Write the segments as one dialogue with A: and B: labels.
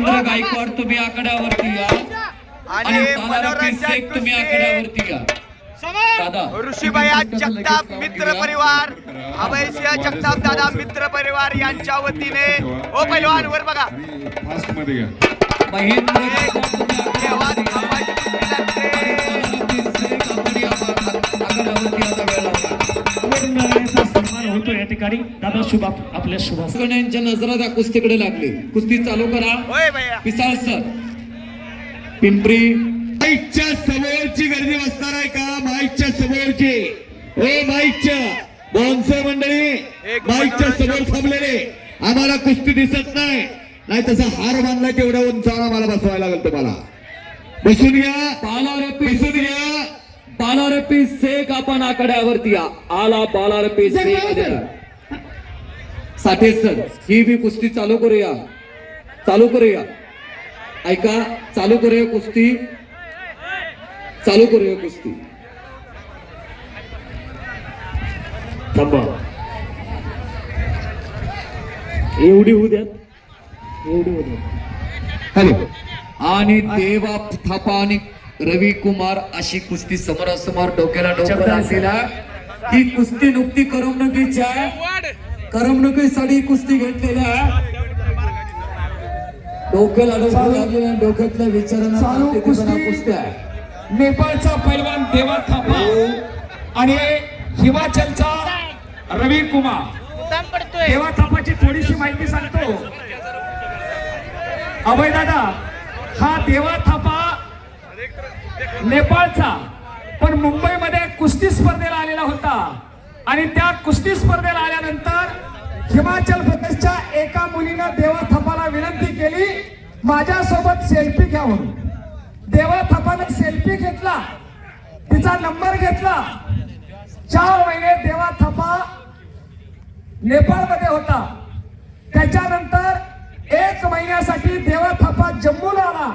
A: महेंद्र गायकवाड तुम्ही आकड्यावरती या आणि शेख तुम्ही आकड्यावरती या दादा
B: ऋषीभया जगताप मित्र परिवार अभयसिंह जगताप दादा मित्र परिवार यांच्या वतीने ओ पैलवान वर बघा
A: महेंद्र
C: होतो या ठिकाणी. दादा शुभ आपल्या शुभ
A: यांच्या नजरा त्या कुस्तीकडे लागली. कुस्ती चालू करा. पिसाळ सर. पिंपरी.
D: माईकच्या समोरची गर्दी बसणार आहे का? माईकच्या समोरची. ओ माईकच्या. बोनसे मंडळी माईकच्या समोर थांबलेले. आम्हाला कुस्ती दिसत नाही. नाही तसा हार बांधला तेवढ्या उंचावर आम्हाला बसवायला लागेल तुम्हाला. बसून घ्या.
A: बालारपी
D: बसून घ्या.
A: बालारपी शेख आपण आकड्यावरती आला बालारपी शेख साठे सर ही बी कुस्ती चालू करूया. चालू करूया. ऐका चालू करूया कुस्ती. चालू करूया कुस्ती.
C: थांबा. एवढी होऊ द्या एवढी होऊ द्या
A: आणि देवा थापा आणि रवी कुमार अशी कुस्ती समोरासमोर डोक्याला डोकं असलेला ही कुस्ती नुकती करमणुकीची आहे. करमणुकीसाठी कुस्ती घेतलेल्या डोक्याला डोकं लागलेल्या डोक्यातल्या विचारांना
E: नेपाळचा पैलवान देवा थापा. आणि हिमाचलचा रवी कुमार देवा थापाची थोडीशी माहिती सांगतो. अभय दादा हा देवा थापा नेपाळचा. पण मुंबईमध्ये कुस्ती स्पर्धेला आलेला होता. आणि त्या कुस्ती स्पर्धेला आल्यानंतर हिमाचल प्रदेशच्या एका मुलीनं देवा थपाला विनंती केली माझ्यासोबत सेल्फी घ्या म्हणून. देवा थापाने सेल्फी घेतला. तिचा नंबर घेतला. चार महिने देवा थपा नेपाळमध्ये होता. त्याच्यानंतर एक महिन्यासाठी देवा थपा जम्मूला आला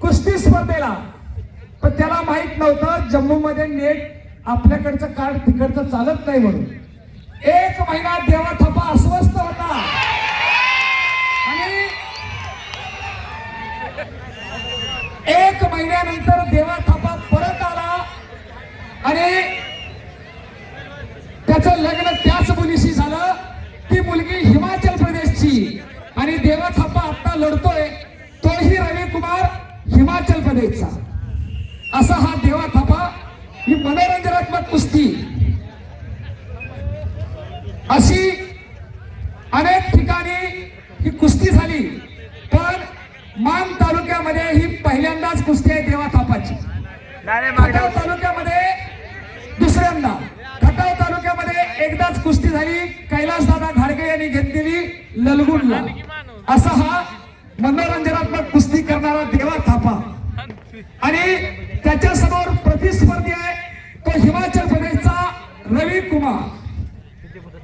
E: कुस्ती स्पर्धेला. पण त्याला माहीत नव्हतं जम्मू मध्ये नेट आपल्याकडचं कार्ड तिकडचं चालत नाही म्हणून. एक महिना देवा थापा अस्वस्थ होता. आणि एक महिन्यानंतर देवा थापा परत आला. आणि त्याचं लग्न त्याच मुलीशी झालं. ती मुलगी हिमाचल प्रदेशची. आणि देवा थापा आता लढतोय. तोही रवी कुमार हिमाचल प्रदेशचा. ही मनोरंजनात्मक कुस्ती. अशी अनेक ठिकाणी ही कुस्ती झाली पण मान तालुक्यामध्ये ही पहिल्यांदाच कुस्ती आहे देवा थापाची खटाव तालुक्यामध्ये दुसऱ्यांदा. खटाव तालुक्यामध्ये एकदाच कुस्ती झाली कैलासदादा घाडगे यांनी घेतलेली ललगुणला असा हा मनोरंजनात्मक कुस्ती करणारा देवा थापा आणि त्याच्यासमोर प्रतिस्पर्धी आहे तो हिमाचल प्रदेशचा रवी कुमार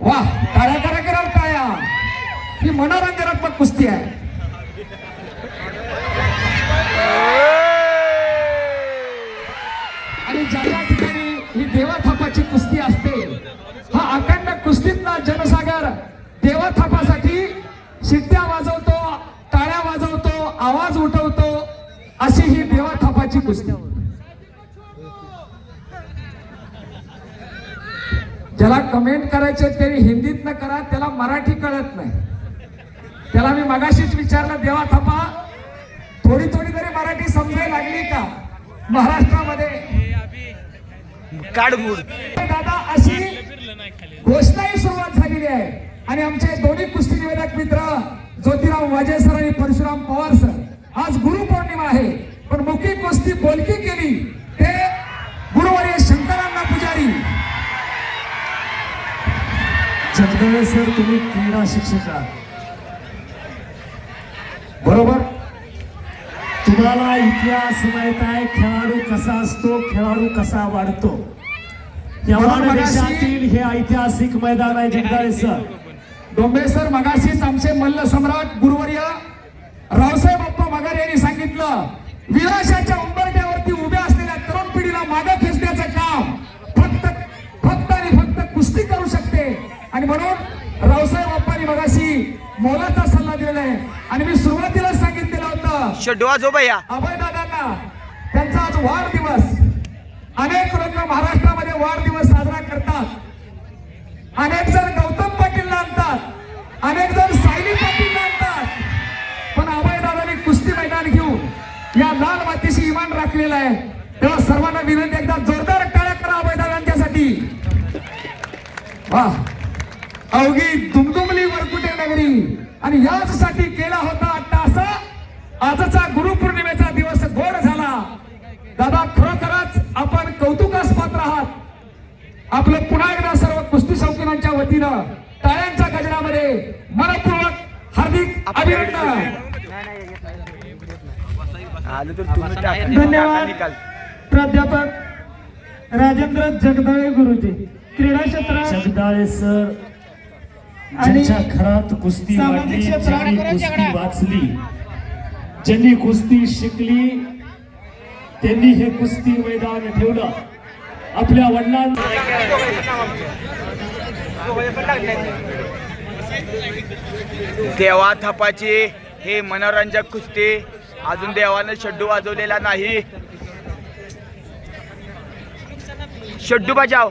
E: वा टाळ्या करा करा टाळ्या ही मनोरंजनात्मक कुस्ती आहे आणि ज्या ज्या ठिकाणी ही देवा थापाची कुस्ती असते हा अखंड कुस्तीतला जनसागर देवा थापासाठी शिट्ट्या वाजवतो टाळ्या वाजवतो आवाज उठवतो अशी ही देवा थापाची कुस्ती. ज्याला कमेंट करायचे ते हिंदीत न करा त्याला मराठी कळत नाही. त्याला मी मगाशीच विचारलं देवा थापा थोडी थोडी तरी मराठी समजायला लागली का? महाराष्ट्रामध्ये
B: काडबूड
E: दादा अशी घोषणाही सुरुवात झालेली आहे. आणि आमचे दोन्ही कुस्ती निवेदक मित्र ज्योतिराव वाजे सर आणि परशुराम पवार सर आज गुरुपौर्णिमा आहे. पण मुखी कुस्ती बोलकी केली ते गुरुवारी शंकरांना पुजारी.
C: जगदळे सर तुम्ही क्रीडा शिक्षक आहात. बरोबर? तुम्हाला इतिहास माहीत आहे खेळाडू कसा असतो खेळाडू कसा वाढतो. देशातील हे ऐतिहासिक मैदान आहे जगदाळे सर.
E: डोंबे सर मगाशीच आमचे मल्ल सम्राट गुरुवर्य रावसाहेब बाप्पा मगार यांनी सांगितलं विनाशाच्या उंबरट्यावरती उभ्या असलेल्या तरुण पिढीला मागं खेचण्याचं काम फक्त फक्त आणि फक्त कुस्ती करू शकते. आणि म्हणून रावसाहेब बाप्पांनी मगाशी मोलाचा सल्ला दिलेला आहे. आणि मी सुरुवातीला
B: शेड्डू वाजव
E: अभयदादांना त्यांचा आज वाढदिवस. अनेक लोक महाराष्ट्रामध्ये वाढदिवस साजरा करतात. अनेक जण गौतम पाटीलला आणतात. अनेक जण सायली पाटीलला आणतात. पण अभयदादांनी कुस्ती मैदान घेऊन या लाल मातीशी इमान राखलेलं आहे. तेव्हा सर्वांना विनंती एकदा जोरदार टाळ्या करा अभयदादांच्यासाठी वा अवघी दुमदुमली वरकुटे नगरी. आणि याचसाठी केला होता अट्टासा आजचा गुरुपौर्णिमेचा दिवस गोड झाला. दादा खरोखरच आपण कौतुकास पात्र आहात आपलं पुन्हा एकदा सर्व कुस्ती शौकीनांच्या वतीनं टाळ्यांच्या गजरामध्ये मनपूर्वक हार्दिक अभिनंदन.
C: धन्यवाद. प्राध्यापक राजेंद्र जगदाळे गुरुजी क्रीडा क्षेत्रात
F: जगदाळे सर
C: आणि
F: कुस्ती ज्यांनी कुस्ती वाचली ज्यांनी कुस्ती शिकली त्यांनी हे कुस्ती मैदान ठेवलं. आपल्या वडिलांना
B: देवा थापाची हे मनोरंजक कुस्ती अजून देवानं शड्डू वाजवलेला नाही. शड्डू बजाव.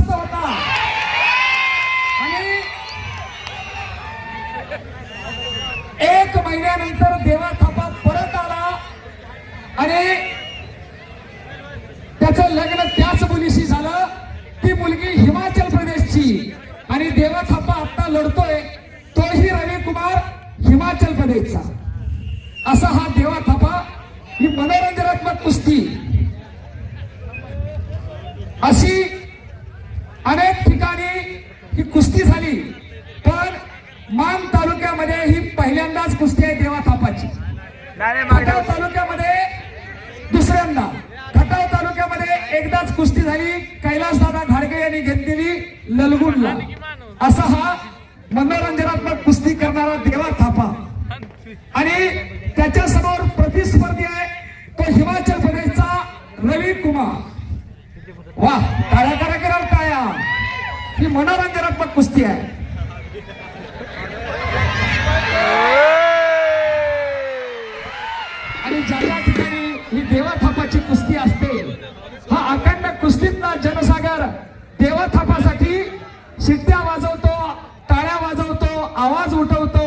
E: महिन्यानंतर देवा थप्पा परत आला. आणि त्याचं लग्न त्याच मुलीशी झालं. ती मुलगी हिमाचल प्रदेशची. आणि देवा थापा आता लढतोय. तोही रवी कुमार हिमाचल प्रदेशचा. असा हा देवा थापा. ही मनोरंजनात्मक कुस्ती. अशी अनेक ठिकाणी ही कुस्ती झाली पण मान तालुक्यामध्ये ही पहिल्यांदाच कुस्ती आहे देवा थापाची
B: मागे.
E: खटाव. तालुक्यामध्ये दुसऱ्यांदा खटाव तालुक्यामध्ये एकदाच कुस्ती झाली. कैलासदादा घाडगे यांनी घेतलेली ललगुणला असा हा मनोरंजनात्मक कुस्ती करणारा देवा थापा. आणि त्याच्यासमोर प्रतिस्पर्धी आहे तो हिमाचल प्रदेशचा रवी कुमार. वा टाळ्या करा करा टाळ्या ही मनोरंजनात्मक कुस्ती आहे. थापासाठी शिट्ट्या वाजवतो टाळ्या वाजवतो आवाज उठवतो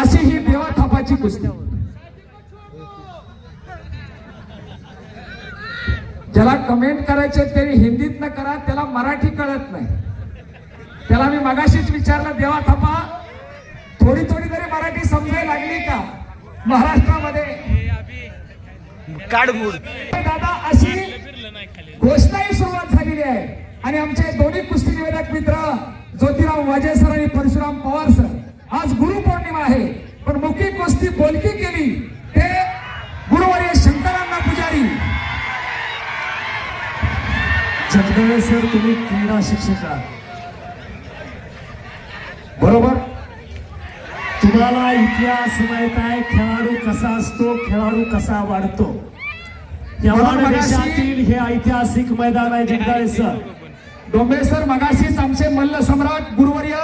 E: अशी ही देवा थापाची कुस्ती. ज्याला कमेंट करायचे तरी हिंदीत न करा त्याला मराठी कळत नाही. त्याला मी मगाशीच विचारलं देवा थापा थोडी थोडी तरी मराठी समजायला लागली का महाराष्ट्रामध्ये? दादा अशी घोषणाही सुरुवात झालेली आहे. आणि आमचे दोन्ही कुस्ती निवेदक मित्र ज्योतिराव वाजे सर आणि परशुराम पवार सर आज गुरुपौर्णिमा आहे. पण मुखी कुस्ती बोलकी केली ते गुरुवर्य शंकरांना पुजारी.
F: जगदाळे सर तुम्ही क्रीडा शिक्षक आहात.
E: बरोबर?
F: तुम्हाला इतिहास माहीत आहे खेळाडू कसा असतो खेळाडू कसा वाढतो. देशातील हे ऐतिहासिक मैदान आहे जगदाळे सर.
E: डोंबे सर मगाशीच आमचे मल्ल सम्राट गुरुवर्य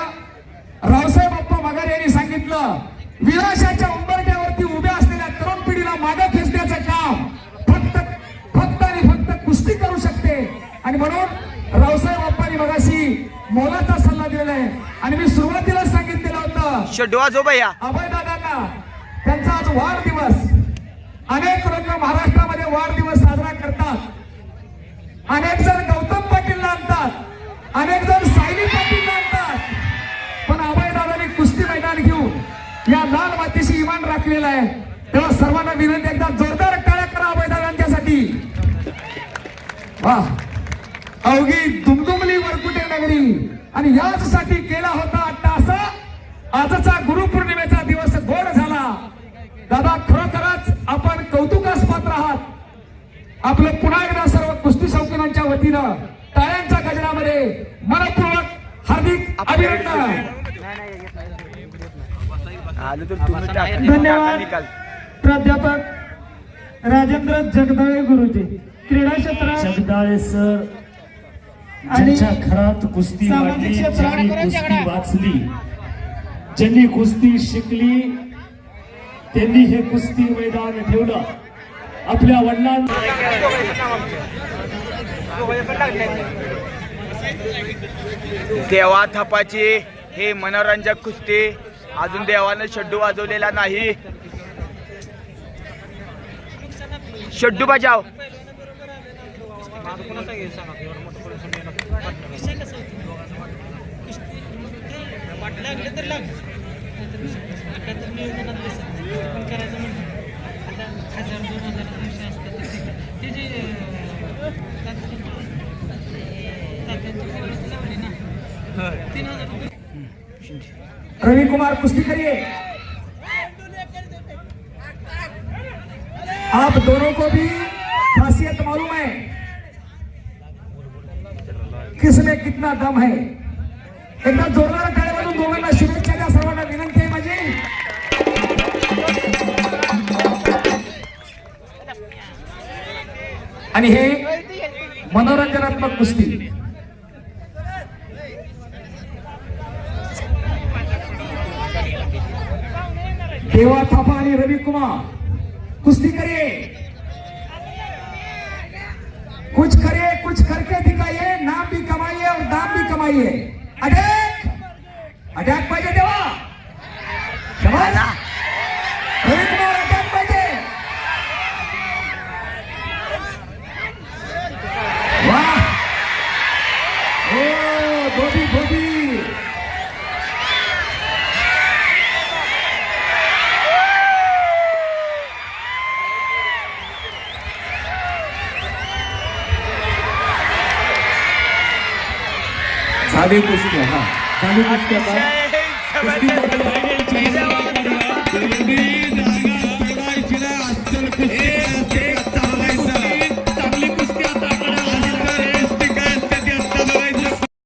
E: रावसाहेब बाप्पा मगर यांनी सांगितलं विनाशाच्या उंबरट्यावरती उभ्या असलेल्या तरुण पिढीला मागे खेचण्याचं काम फक्त फक्त आणि फक्त कुस्ती करू शकते. आणि म्हणून रावसाहेब बाप्पांनी मगाशी मोलाचा सल्ला आहे. आणि मी सुरुवातीलाच सांगितलेलं होतं
B: शड्डू वाजव भैया
E: अभयदादांना त्यांचा आज वाढदिवस. अनेक लोक महाराष्ट्रामध्ये वाढदिवस साजरा करतात. अनेक जण अनेक जण सायली पाटील म्हणतात पण अभयदादाने कुस्ती मैदान घेऊन या लाल मातीशी इमान राखलेला आहे. तेव्हा सर्वांना विनंती एकदा जोरदार टाळ्या करा अभयदादांच्यासाठी वा अवघी दुमदुमली वरकुटे नगरी? आणि याचसाठी केला होता अट्टा आजचा गुरुपौर्णिमेचा दिवस गोड झाला. दादा खरोखरच आपण कौतुकास पात्र आहात आपलं पुन्हा एकदा सर्व कुस्ती शौकीनांच्या वतीनं
B: आलं तर तुम्ही टाका.
F: धन्यवाद. प्राध्यापक राजेंद्र जगदाळे गुरुजी क्रीडा क्षेत्रात
C: जगदाळे सर
F: आणि
C: ज्यांच्या घरात कुस्ती ज्यांनी कुस्ती वाचली ज्यांनी कुस्ती शिकली त्यांनी हे कुस्ती मैदान ठेवलं आपल्या वडिलांना
B: देवा थापाची हे मनोरंजक कुस्ती. अजून देवानं शड्डू वाजवलेला नाही. शड्डू बजाव.
E: रवि रविकुमार कुश्ती करिए आप दोनों को भी खासियत मालूम है किसमें कितना दम है. एकदा जोरदार टाळ्या वाजून दोघांना शुभेच्छा द्या. सर्वांना विनंती आहे माझी. आणि हे मनोरंजनात्मक कुस्ती देवा थापा मामा कुश्ती करिए कुछ करिए कुछ करके दिखाइए नाम भी कमाइए और दाम भी कमाइए।
A: झाली कुस्ती हा. आता. कुस्ती